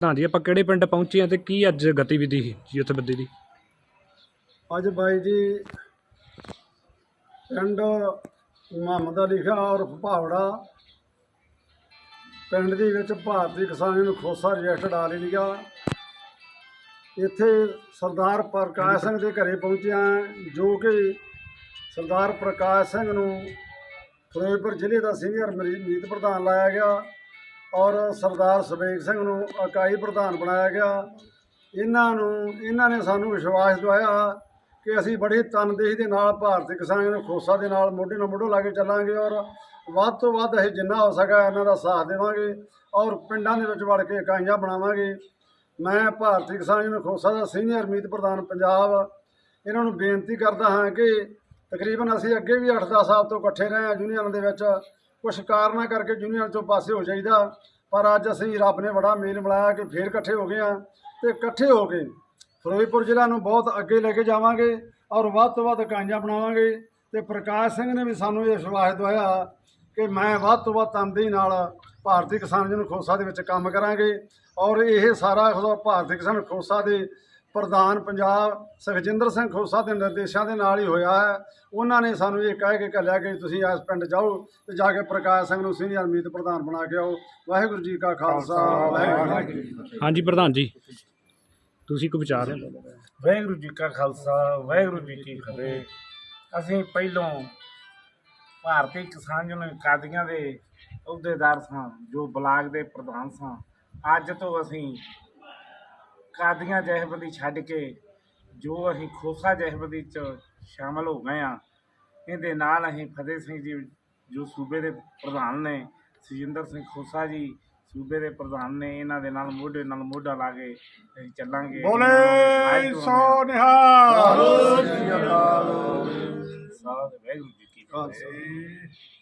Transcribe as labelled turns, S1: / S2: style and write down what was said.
S1: ਹਾਂਜੀ ਆਪਾਂ ਕਿਹੜੇ ਪਿੰਡ ਪਹੁੰਚੇ ਆ ਤੇ ਕੀ ਅੱਜ ਗਤੀਵਿਧੀ ਸੀ ਜਥੇਬੰਦੀ ਦੀ?
S2: ਅੱਜ ਬਾਈ ਜੀ ਪਿੰਡ ਮੁਹੰਮਦ ਅਲੀ ਖਾਂ ਔਰ ਭਾਵੜਾ ਪਿੰਡ ਦੇ ਵਿੱਚ ਭਾਰਤੀ ਕਿਸਾਨ ਨੂੰ ਖੋਸਾ ਰਜਿਸਟਰਡ ਆ ਲਿਆ ਇੱਥੇ ਸਰਦਾਰ ਪ੍ਰਕਾਸ਼ ਸਿੰਘ ਦੇ ਘਰੇ ਪਹੁੰਚਿਆ ਹਾਂ, ਜੋ ਕਿ ਸਰਦਾਰ ਪ੍ਰਕਾਸ਼ ਸਿੰਘ ਨੂੰ ਫਿਰੋਜ਼ਪੁਰ ਜ਼ਿਲ੍ਹੇ ਦਾ ਸੀਨੀਅਰ ਮੀਤ ਪ੍ਰਧਾਨ ਲਾਇਆ ਗਿਆ। ਔਰ ਸਰਦਾਰ ਸਵੇਗ ਸਿੰਘ ਨੂੰ ਇਕਾਈ ਪ੍ਰਧਾਨ ਬਣਾਇਆ ਗਿਆ। ਇਹਨਾਂ ਨੂੰ, ਇਹਨਾਂ ਨੇ ਸਾਨੂੰ ਵਿਸ਼ਵਾਸ ਦਿਵਾਇਆ ਕਿ ਅਸੀਂ ਬੜੀ ਤਨਦੇਹੀ ਦੇ ਨਾਲ ਭਾਰਤੀ ਕਿਸਾਨ ਨੂੰ ਖੋਸਾ ਦੇ ਨਾਲ ਮੋਢੇ ਨਾਲ ਮੋਢਾ ਲਾ ਕੇ ਚੱਲਾਂਗੇ ਔਰ ਵੱਧ ਤੋਂ ਵੱਧ ਅਸੀਂ ਜਿੰਨਾ ਹੋ ਸਕਾ ਇਹਨਾਂ ਦਾ ਸਾਥ ਦੇਵਾਂਗੇ ਔਰ ਪਿੰਡਾਂ ਦੇ ਵਿੱਚ ਵੜ ਕੇ ਇਕਾਈਆਂ ਬਣਾਵਾਂਗੇ। ਮੈਂ ਭਾਰਤੀ ਕਿਸਾਨ ਯੂਨੀਅਨ ਖੋਸਾ ਦਾ ਸੀਨੀਅਰ ਮੀਤ ਪ੍ਰਧਾਨ ਪੰਜਾਬ, ਇਹਨਾਂ ਨੂੰ ਬੇਨਤੀ ਕਰਦਾ ਹਾਂ ਕਿ ਤਕਰੀਬਨ ਅਸੀਂ ਅੱਗੇ ਵੀ 8-10 ਸਾਲ ਤੋਂ ਇਕੱਠੇ ਰਹੇ ਹਾਂ ਯੂਨੀਅਨ ਦੇ ਵਿੱਚ। ਕੁਝ ਕਾਰਨਾਂ ਕਰਕੇ ਯੂਨੀਅਨ ਚੋਂ ਪਾਸੇ ਹੋ ਜਾਈਦਾ। ਪਰ ਅੱਜ ਅਸੀਂ ਰੱਬ ਨੇ ਬੜਾ ਮੇਲ ਮਿਲਾਇਆ ਕਿ ਫੇਰ ਇਕੱਠੇ ਹੋ ਗਏ ਹਾਂ ਤੇ ਇਕੱਠੇ ਹੋ ਕੇ ਫਿਰੋਜ਼ਪੁਰ ਜ਼ਿਲ੍ਹਾ ਨੂੰ ਬਹੁਤ ਅੱਗੇ ਲੈ ਕੇ ਜਾਵਾਂਗੇ ਔਰ ਵੱਧ ਤੋਂ ਵੱਧ ਇਕਾਈਆਂ ਬਣਾਵਾਂਗੇ। ਤੇ ਪ੍ਰਕਾਸ਼ ਸਿੰਘ ਨੇ ਵੀ ਸਾਨੂੰ ਇਹ ਵਿਸ਼ਵਾਸ ਦਵਾਇਆ ਕਿ ਮੈਂ ਵੱਧ ਤੋਂ ਵੱਧ ਤਨਦੇਹੀ ਨਾਲ ਭਾਰਤੀ ਕਿਸਾਨ ਯੂਨੀਅਨ ਖੋਸਾ ਦੇ ਵਿੱਚ ਕੰਮ ਕਰਾਂਗੇ ਔਰ ਇਹ ਸਾਰਾ ਭਾਰਤੀ ਕਿਸਾਨ ਖੋਸਾ ਦੇ ਪ੍ਰਧਾਨ ਪੰਜਾਬ ਸੁਖਜਿੰਦਰ ਸਿੰਘ ਖੋਸਾ ਦੇ ਨਿਰਦੇਸ਼ਾਂ ਦੇ ਨਾਲ ਹੀ ਹੋਇਆ ਹੈ। ਉਹਨਾਂ ਨੇ ਸਾਨੂੰ ਇਹ ਕਹਿ ਕੇ ਘੱਲਿਆ ਕਿ ਤੁਸੀਂ ਇਸ ਪਿੰਡ ਜਾਓ ਤੇ ਜਾ ਕੇ ਪ੍ਰਕਾਸ਼ ਸਿੰਘ ਨੂੰ ਸੀਨੀਅਰ ਮੀਤ ਪ੍ਰਧਾਨ ਬਣਾ ਕੇ ਆਓ। ਵਾਹਿਗੁਰੂ ਜੀ ਕਾ ਖਾਲਸਾ ਵਾਹਿਗੁਰੂ ਜੀ ਕੀ ਫਤਿਹ।
S1: ਹਾਂਜੀ ਪ੍ਰਧਾਨ ਜੀ ਤੁਸੀਂ ਕੋਈ ਵਿਚਾਰ
S3: ਵਾਹਿਗੁਰੂ ਜੀ ਕਾ ਖਾਲਸਾ ਵਾਹਿਗੁਰੂ ਜੀ ਕੀ ਫਤਿਹ। ਅਸੀਂ ਪਹਿਲੋਂ ਭਾਰਤੀ ਕਿਸਾਨ ਯੂਨੀਅਨ ਕਾਦੀਆਂ ਦੇ ਅਹੁਦੇਦਾਰ ਸਾਂ ਜੋ ਬਲਾਕ ਦੇ ਪ੍ਰਧਾਨ ਸਾਂ। ਅੱਜ ਤੋਂ ਅਸੀਂ ਕਾਦੀਆਂ ਜਥੇਬੰਦੀ ਛੱਡ ਕੇ ਜੋ ਅਸੀਂ ਖੋਸਾ ਜਥੇਬੰਦੀ ਚ ਸ਼ਾਮਲ ਹੋ ਗਏ ਆ ਇਹਦੇ ਨਾਲ ਅਸੀਂ ਫਤਿਹ ਸਿੰਘ ਜੀ ਜੋ ਸੂਬੇ ਦੇ ਪ੍ਰਧਾਨ ਨੇ ਸੁਜਿੰਦਰ ਸਿੰਘ ਖੋਸਾ ਜੀ ਸੂਬੇ ਦੇ ਪ੍ਰਧਾਨ ਨੇ ਇਹਨਾਂ ਦੇ ਨਾਲ ਮੋਢੇ ਨਾਲ ਮੋਢਾ ਲਾ ਕੇ ਅਸੀਂ ਚੱਲਾਂਗੇ।
S2: ਬੋਲੇ ਸੋ ਨਿਹਾਲ।
S3: ਸਾਧ ਵਾਹਿਗੁਰੂ ਜੀ ਕੀ ਫਤਿਹ।